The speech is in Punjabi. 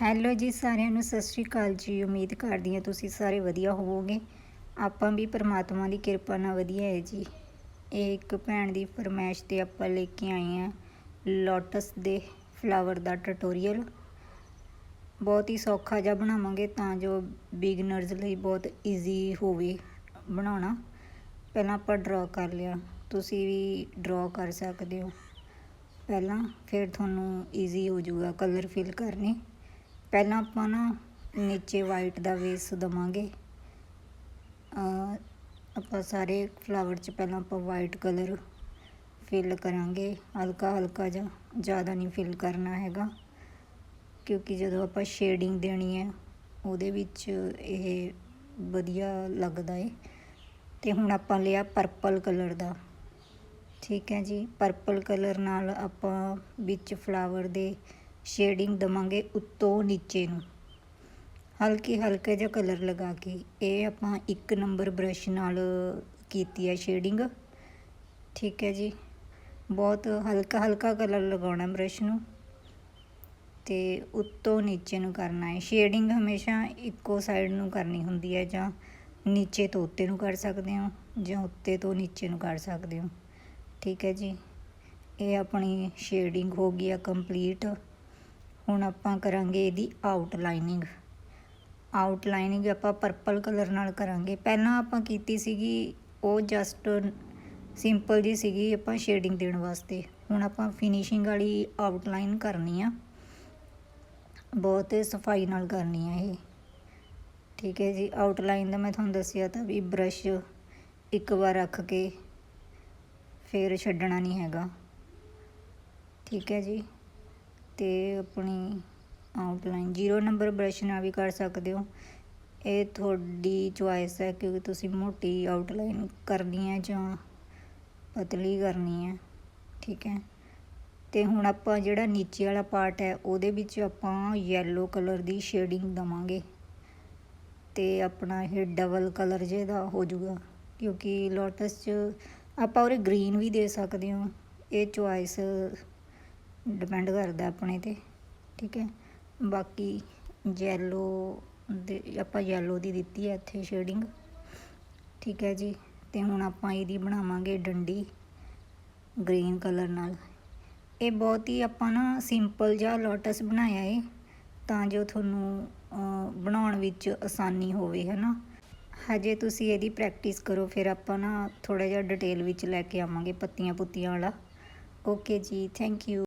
ਹੈਲੋ ਜੀ, ਸਾਰਿਆਂ ਨੂੰ ਸਤਿ ਸ਼੍ਰੀ ਅਕਾਲ ਜੀ। ਉਮੀਦ ਕਰਦੀ ਹਾਂ ਤੁਸੀਂ ਸਾਰੇ ਵਧੀਆ ਹੋਵੋਗੇ। ਆਪਾਂ ਵੀ ਪਰਮਾਤਮਾ ਦੀ ਕਿਰਪਾ ਨਾਲ ਵਧੀਆ ਹੈ ਜੀ। ਇਹ ਇੱਕ ਭੈਣ ਦੀ ਫਰਮਾਇਸ਼ ਤੇ ਆਪਾਂ ਲੈ ਕੇ ਆਏ ਹਾਂ ਲੋਟਸ ਦੇ ਫਲਾਵਰ ਦਾ ਟਿਊਟੋਰੀਅਲ। ਬਹੁਤ ਹੀ ਸੌਖਾ ਜਿਹਾ ਬਣਾਵਾਂਗੇ ਤਾਂ ਜੋ ਬਿਗਨਰਸ ਲਈ ਬਹੁਤ ਈਜ਼ੀ ਹੋਵੇ ਬਣਾਉਣਾ। ਪਹਿਲਾਂ ਆਪਾਂ ਡਰਾ ਕਰ ਲਿਆ। ਤੁਸੀਂ ਵੀ ਡਰਾ ਕਰ ਸਕਦੇ ਹੋ। ਪਹਿਲਾਂ ਫਿਰ ਤੁਹਾਨੂੰ ਈਜ਼ੀ ਹੋ ਜਾਊਗਾ ਕਲਰ ਫਿਲ ਕਰਨੇ। ਪਹਿਲਾਂ ਆਪਾਂ ਨਾ ਨੀਚੇ ਵਾਈਟ ਦਾ ਵੇਸ ਦਵਾਂਗੇ। ਆਪਾਂ ਸਾਰੇ ਫਲਾਵਰ 'ਚ ਪਹਿਲਾਂ ਆਪਾਂ ਵਾਈਟ ਕਲਰ ਫਿਲ ਕਰਾਂਗੇ। ਹਲਕਾ ਹਲਕਾ ਜਿਹਾ ਜ਼ਿਆਦਾ ਨਹੀਂ ਫਿਲ ਕਰਨਾ ਹੈਗਾ, ਕਿਉਂਕਿ ਜਦੋਂ ਆਪਾਂ ਸ਼ੇਡਿੰਗ ਦੇਣੀ ਹੈ, ਉਹਦੇ ਵਿੱਚ ਇਹ ਵਧੀਆ ਲੱਗਦਾ ਏ। ਤੇ ਹੁਣ ਆਪਾਂ ਲਿਆ ਪਰਪਲ ਕਲਰ ਦਾ। ਠੀਕ ਹੈ ਜੀ ਪਰਪਲ ਕਲਰ ਨਾਲ ਆਪਾਂ ਵਿੱਚ ਫਲਾਵਰ ਦੇ ਸ਼ੇਡਿੰਗ ਦਵਾਂਗੇ ਉੱਤੋਂ ਨੀਚੇ ਨੂੰ। ਹਲਕੀ ਹਲਕੇ ਜਿਹਾ ਕਲਰ ਲਗਾ ਕੇ ਇਹ ਆਪਾਂ ਇੱਕ ਨੰਬਰ ਬ੍ਰਸ਼ ਨਾਲ ਕੀਤੀ ਹੈ ਸ਼ੇਡਿੰਗ ਠੀਕ ਹੈ ਜੀ। ਬਹੁਤ ਹਲਕਾ ਹਲਕਾ ਕਲਰ ਲਗਾਉਣਾ ਬ੍ਰਸ਼ ਨੂੰ। ਤੇ ਉੱਤੋਂ ਨੀਚੇ ਨੂੰ ਕਰਨਾ ਹੈ। ਸ਼ੇਡਿੰਗ ਹਮੇਸ਼ਾ ਇੱਕੋ ਸਾਈਡ ਨੂੰ ਕਰਨੀ ਹੁੰਦੀ ਹੈ ਜਾਂ ਨੀਚੇ ਤੋਂ ਉੱਤੇ ਨੂੰ ਕਰ ਸਕਦੇ ਹੋ ਜਾਂ ਉੱਤੇ ਤੋਂ ਨੀਚੇ ਨੂੰ ਕਰ ਸਕਦੇ ਹੋ। ਠੀਕ ਹੈ ਜੀ। ਇਹ ਆਪਣੀ ਸ਼ੇਡਿੰਗ ਹੋ ਗਈ ਆ ਕੰਪਲੀਟ ਹੁਣ ਆਪਾਂ ਕਰਾਂਗੇ ਇਹਦੀ ਆਊਟਲਾਈਨਿੰਗ ਆਊਟਲਾਈਨਿੰਗ ਆਪਾਂ ਪਰਪਲ ਕਲਰ ਨਾਲ ਕਰਾਂਗੇ। ਪਹਿਲਾਂ ਆਪਾਂ ਕੀਤੀ ਸੀਗੀ, ਉਹ ਜਸਟ ਸਿੰਪਲ ਜੀ ਸੀਗੀ ਆਪਾਂ ਸ਼ੇਡਿੰਗ ਦੇਣ ਵਾਸਤੇ। ਹੁਣ ਆਪਾਂ ਫਿਨਿਸ਼ਿੰਗ ਵਾਲੀ ਆਊਟਲਾਈਨ ਕਰਨੀ ਆ। ਬਹੁਤ ਸਫ਼ਾਈ ਨਾਲ ਕਰਨੀ ਆ ਇਹ। ਠੀਕ ਹੈ ਜੀ ਆਊਟਲਾਈਨ ਦਾ ਮੈਂ ਤੁਹਾਨੂੰ ਦੱਸਿਆ ਤਾਂ ਵੀ ਬ੍ਰਸ਼ ਇੱਕ ਵਾਰ ਰੱਖ ਕੇ ਫਿਰ ਛੱਡਣਾ ਨਹੀਂ ਹੈਗਾ। ਠੀਕ ਹੈ ਜੀ। ਤੇ ਆਪਣੀ ਆਊਟਲਾਈਨ ਜੀਰੋ ਨੰਬਰ ਬ੍ਰਸ਼ ਨਾਲ ਵੀ ਕਰ ਸਕਦੇ ਹੋ। ਇਹ ਤੁਹਾਡੀ ਚੁਆਇਸ ਹੈ ਕਿਉਂਕਿ ਤੁਸੀਂ ਮੋਟੀ ਆਊਟਲਾਈਨ ਕਰਨੀ ਹੈ ਜਾਂ ਪਤਲੀ ਕਰਨੀ ਹੈ, ਠੀਕ ਹੈ। ਤੇ ਹੁਣ ਆਪਾਂ ਜਿਹੜਾ ਨੀਚੇ ਵਾਲਾ ਪਾਰਟ ਹੈ, ਉਹਦੇ ਵਿੱਚ ਆਪਾਂ ਯੈਲੋ ਕਲਰ ਦੀ ਸ਼ੇਡਿੰਗ ਦਵਾਂਗੇ। ਤੇ ਆਪਣਾ ਇਹ ਡਬਲ ਕਲਰ ਜਿਹਦਾ ਹੋ ਜਾਊਗਾ, ਕਿਉਂਕਿ ਲੋਟਸ 'ਚ ਆਪਾਂ ਉਹਰੇ ਗ੍ਰੀਨ ਵੀ ਦੇ ਸਕਦੇ ਹਾਂ। ਇਹ ਚੁਆਇਸ ਡਿਪੈਂਡ ਕਰਦਾ ਆਪਣੇ ਤੇ, ਠੀਕ ਹੈ। ਬਾਕੀ ਯੈਲੋ ਦੇ, ਆਪਾਂ ਯੈਲੋ ਦੀ ਦਿੱਤੀ ਹੈ ਇੱਥੇ ਸ਼ੇਡਿੰਗ ਠੀਕ ਹੈ ਜੀ। ਤੇ ਹੁਣ ਆਪਾਂ ਇਹਦੀ ਬਣਾਵਾਂਗੇ ਡੰਡੀ ਗ੍ਰੀਨ ਕਲਰ ਨਾਲ। ਇਹ ਬਹੁਤ ਹੀ ਆਪਾਂ ਨਾ ਸਿੰਪਲ ਜਿਹਾ ਲੋਟਸ ਬਣਾਇਆ ਏ, ਤਾਂ ਜੋ ਤੁਹਾਨੂੰ ਬਣਾਉਣ ਵਿੱਚ ਆਸਾਨੀ ਹੋਵੇ, ਹੈ ਨਾ। ਹਜੇ ਤੁਸੀਂ ਇਹਦੀ ਪ੍ਰੈਕਟਿਸ ਕਰੋ, ਫਿਰ ਆਪਾਂ ਨਾ ਥੋੜਾ ਜਿਹਾ ਡਿਟੇਲ ਵਿੱਚ ਲੈ ਕੇ ਆਵਾਂਗੇ ਪੱਤੀਆਂ ਪੁੱਤੀਆਂ ਵਾਲਾ। ਓਕੇ ਜੀ ਥੈਂਕ ਯੂ